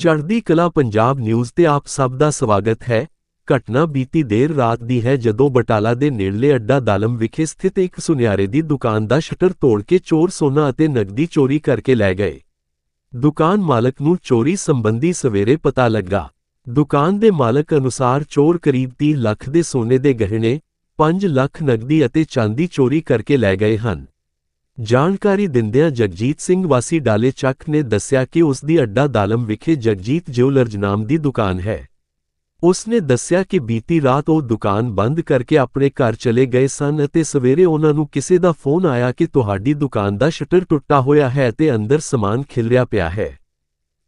ਚੜ੍ਹਦੀ ਕਲਾ ਪੰਜਾਬ ਨਿਊਜ਼ ਤੇ ਆਪ ਸਭ ਦਾ ਸਵਾਗਤ ਹੈ। ਘਟਨਾ ਬੀਤੀ ਦੇਰ ਰਾਤ ਦੀ ਹੈ ਜਦੋਂ ਬਟਾਲਾ ਦੇ ਨੇੜਲੇ ਅੱਡਾ ਦਾਲਮ ਵਿਖੇ ਸਥਿਤ ਇੱਕ ਸੁਨਿਆਰੇ ਦੀ ਦੁਕਾਨ ਦਾ ਸ਼ਟਰ ਤੋੜ ਕੇ ਚੋਰ ਸੋਨਾ ਅਤੇ ਨਕਦੀ ਚੋਰੀ ਕਰਕੇ ਲੈ ਗਏ। ਦੁਕਾਨ ਮਾਲਕ ਨੂੰ ਚੋਰੀ ਸੰਬੰਧੀ ਸਵੇਰੇ ਪਤਾ ਲੱਗਾ। ਦੁਕਾਨ ਦੇ ਮਾਲਕ ਅਨੁਸਾਰ ਚੋਰ ਕਰੀਬ 30 ਲੱਖ ਦੇ ਸੋਨੇ ਦੇ ਗਹਿਣੇ 5 ਲੱਖ ਨਕਦੀ ਅਤੇ ਚਾਂਦੀ ਚੋਰੀ ਕਰਕੇ ਲੈ ਗਏ ਹਨ। ਜਾਣਕਾਰੀ ਦਿੰਦਿਆਂ ਜਗਜੀਤ ਸਿੰਘ ਵਾਸੀ ਡਾਲੇ ਚੱਕ ਨੇ ਦੱਸਿਆ ਕਿ ਉਸ ਦੀ ਅੱਡਾ ਦਾਲਮ ਵਿਖੇ ਜਗਜੀਤ ਜਿਊਲਰਜ਼ ਨਾਮ ਦੀ ਦੁਕਾਨ ਹੈ। ਉਸ ਨੇ ਦੱਸਿਆ ਕਿ ਬੀਤੀ ਰਾਤ ਉਹ ਦੁਕਾਨ ਬੰਦ ਕਰਕੇ ਆਪਣੇ ਘਰ ਚਲੇ ਗਏ ਸਨ ਅਤੇ ਸਵੇਰੇ ਉਹਨਾਂ ਨੂੰ ਕਿਸੇ ਦਾ ਫੋਨ ਆਇਆ ਕਿ ਤੁਹਾਡੀ ਦੁਕਾਨ ਦਾ ਸ਼ਟਰ ਟੁੱਟਾ ਹੋਇਆ ਹੈ ਤੇ ਅੰਦਰ ਸਮਾਨ ਖਿਲਰਿਆ ਪਿਆ ਹੈ।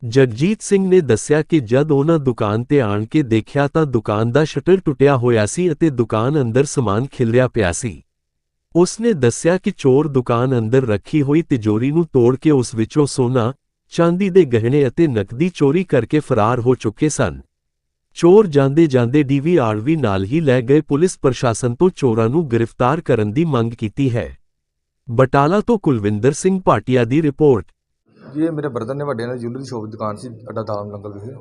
ਜਗਜੀਤ ਸਿੰਘ ਨੇ ਦੱਸਿਆ ਕਿ ਜਦ ਉਹਨਾਂ ਦੁਕਾਨ ਤੇ ਆਣ ਕੇ ਦੇਖਿਆ ਤਾਂ ਦੁਕਾਨ ਦਾ ਸ਼ਟਰ ਟੁੱਟਿਆ ਹੋਇਆ ਸੀ ਅਤੇ ਦੁਕਾਨ ਅੰਦਰ ਸਮਾਨ ਖਿਲਰਿਆ ਪਿਆ ਸੀ। ਉਸ ਨੇ ਦੱਸਿਆ ਕਿ ਚੋਰ ਦੁਕਾਨ ਅੰਦਰ ਰੱਖੀ ਹੋਈ ਤਿਜੋਰੀ ਨੂੰ ਤੋੜ ਕੇ ਉਸ ਵਿੱਚੋਂ ਸੋਨਾ, ਚਾਂਦੀ ਦੇ ਗਹਿਣੇ ਅਤੇ ਨਕਦੀ ਚੋਰੀ ਕਰਕੇ ਫਰਾਰ ਹੋ ਚੁੱਕੇ ਸਨ। ਚੋਰ ਜਾਂਦੇ ਜਾਂਦੇ ਡੀਵੀਆਰ ਵੀ ਨਾਲ ਹੀ ਲੈ ਗਏ ਪੁਲਿਸ ਪ੍ਰਸ਼ਾਸਨ ਤੋਂ ਚੋਰਾਂ ਨੂੰ ਗ੍ਰਿਫਤਾਰ ਕਰਨ ਦੀ ਮੰਗ ਕੀਤੀ ਹੈ। ਬਟਾਲਾ ਤੋਂ ਕੁਲਵਿੰਦਰ ਸਿੰਘ ਭਾਟੀਆ ਦੀ ਰਿਪੋਰਟ। ਜੀ, ਇਹ ਮੇਰੇ ਬ੍ਰਦਰ ਨੇ ਵੱਡੇ ਨਾਲ ਜੁਐਲਰੀ ਸ਼ੋਪ ਦੁਕਾਨ ਸੀ, ਅੱਡਾ ਦਾਮ ਲੰਗਲ ਵਿਖੇ।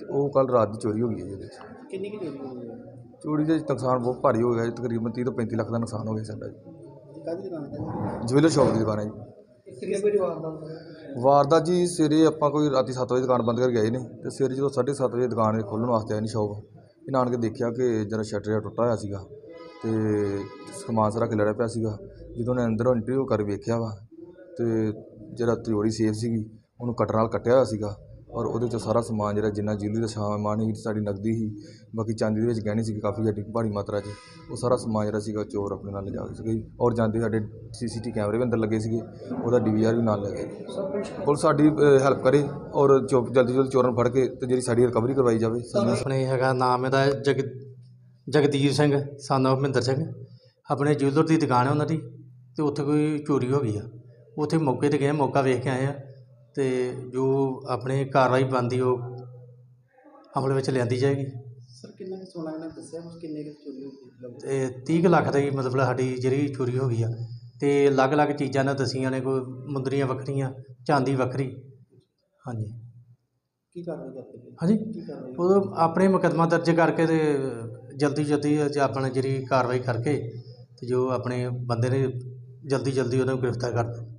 ਤੇ ਉਹ ਕੱਲ ਰਾਤ ਦੀ ਚੋਰੀ ਹੋ ਗਈ ਹੈ ਜੀ ਉਹਦੇ 'ਚ ਕਿੰਨੀ ਕੁ ਚੋਰੀ ਹੋਈ ਹੈ? ਚੋਰੀ ਦੇ ਨੁਕਸਾਨ ਬਹੁਤ ਭਾਰੀ ਹੋ ਗਿਆ ਜੀ ਤਕਰੀਬਨ 30 ਤੋਂ 35 ਲੱਖ ਦਾ ਨੁਕਸਾਨ ਹੋ ਗਿਆ ਸਾਡਾ ਜੀ। ਕਾਹਦੀ ਦੁਕਾਨ ਤੇ ਜੁਐਲਰ ਸ਼ੋਪ ਦੀ ਦੁਕਾਨ ਹੈ ਜੀ। ਕਿੰਨੇ ਵਾਰਦਾ ਵਾਰਦਾਤ ਜੀ ਸਵੇਰੇ ਆਪਾਂ ਕੋਈ ਰਾਤੀ 7 ਵਜੇ ਦੁਕਾਨ ਬੰਦ ਕਰਕੇ ਗਏ ਨੇ ਤੇ ਸਵੇਰੇ ਜਦੋਂ 7:30 ਵਜੇ ਦੁਕਾਨ ਖੋਲ੍ਹਣ ਵਾਸਤੇ ਆਏ ਨੇ ਸ਼ੋਪ ਇਹਨਾਂ ਆਣ ਕੇ ਦੇਖਿਆ ਕਿ ਜਰਾ ਸ਼ਟਰ ਜਿਹਾ ਟੁੱਟਾ ਹੋਇਆ ਸੀਗਾ ਤੇ ਸਮਾਨ ਸਾਰਾ ਖਿਲਰਿਆ ਪਿਆ ਸੀਗਾ। ਜਦੋਂ ਨੇ ਅੰਦਰੋਂ ਇੰਟਰਵਿਊ ਕਰ ਵੇਖਿਆ ਵਾ ਤੇ ਜਿਹੜਾ ਤਿਜੋਰੀ ਸੇਫ ਸੀਗੀ ਉਹਨੂੰ ਕਟਰ ਨਾਲ ਕੱਟਿਆ ਹੋਇਆ ਸੀਗਾ। ਔਰ ਉਹਦੇ ਚੋਂ ਸਾਰਾ ਸਮਾਨ ਜਿਹੜਾ ਜਿੰਨਾ ਜਿਊਲਰੀ ਦਾ ਸਮਾਨ ਸੀ, ਸਾਡੀ ਨਕਦੀ ਸੀ, ਬਾਕੀ ਚਾਂਦੀ ਦੇ ਵਿੱਚ ਗਹਿਣੇ ਸੀ ਕਾਫੀ ਜ਼ਿਆਦਾ ਭਾਰੀ ਮਾਤਰਾ 'ਚ, ਉਹ ਸਾਰਾ ਸਮਾਨ ਜਿਹੜਾ ਸੀਗਾ ਚੋਰ ਆਪਣੇ ਨਾਲ ਲਿਜਾ ਸੀਗੇ ਔਰ ਜਾਂਦੇ ਸਾਡੇ ਸੀਸੀਟੀ ਕੈਮਰੇ ਵੀ ਅੰਦਰ ਲੱਗੇ ਸੀਗੇ, ਉਹਦਾ ਡੀਵੀਆਰ ਵੀ ਨਾਲ ਲੈ ਗਏ ਪੁਲਿਸ ਸਾਡੀ ਹੈਲਪ ਕਰੇ ਔਰ ਚੋ, ਜਲਦੀ ਜਲਦੀ ਚੋਰਾਂ ਨੂੰ ਫੜ ਕੇ ਤੇ ਜਿਹੜੀ ਸਾਡੀ ਰਿਕਵਰੀ ਕਰਵਾਈ ਜਾਵੇ। ਸਾਨੂੰ ਆਪਣੇ ਹੈਗਾ ਨਾਮ ਇਹਦਾ ਜਗ, ਜਗਦੀਪ ਸਿੰਘ, son of ਮਹਿੰਦਰ ਸਿੰਘ। ਆਪਣੇ ਜਿਊਲਰ ਦੀ ਦੁਕਾਨ ਹੈ ਉਹਨਾਂ ਦੀ, ਤੇ ਉੱਥੇ ਕੋਈ ਚੋਰੀ ਹੋ ਗਈ ਆ। ਉੱਥੇ ਮੌਕੇ ਤੇ ਗਏ, ਮੌਕਾ ਵੇਖ ਕੇ ਆਏ ਆ। ਤੇ ਜੋ ਆਪਣੇ ਕਾਰਵਾਈ ਬਣਦੀ ਉਹ ਅਮਲ ਵਿੱਚ ਲਿਆਂਦੀ ਜਾਏਗੀ। ਸਰ ਕਿੰਨਾ ਕੁ ਸੋਨਾ ਇਹਨਾਂ ਨੇ ਦੱਸਿਆ? ਕੁਛ ਕਿੰਨੇ ਕੁ ਚੋਰੀ ਹੋ ਗਈ ਮਤਲਬ ਤੇ 30 ਕੁ ਲੱਖ ਦੀ ਮਤਲਬ ਸਾਡੀ ਜਿਹੜੀ ਚੋਰੀ ਹੋ ਗਈ ਆ। ਤੇ ਅਲੱਗ-ਅਲੱਗ ਚੀਜ਼ਾਂ ਨੇ ਦਸੀਆਂ ਨੇ ਕੋਈ ਮੁੰਦਰੀਆਂ ਵੱਖਰੀਆਂ ਚਾਂਦੀ ਵੱਖਰੀ। ਹਾਂਜੀ। ਕੀ ਕਾਰਵਾਈ ਕਰਦੇ ਪਏ? ਹਾਂਜੀ। ਕੀ ਕਾਰਵਾਈ ਉਦੋਂ ਆਪਣੇ ਮੁਕੱਦਮਾ ਦਰਜ ਕਰਕੇ ਤੇ ਜਲਦੀ ਜਲਦੀ ਅੱਜ ਆਪਣਾ ਜਿਹੜੀ ਕਾਰਵਾਈ ਕਰਕੇ ਤੇ ਜੋ ਆਪਣੇ ਬੰਦੇ ਨੇ ਜਲਦੀ ਜਲਦੀ ਉਹਨੂੰ ਗ੍ਰਿਫਤਾਰ ਕਰ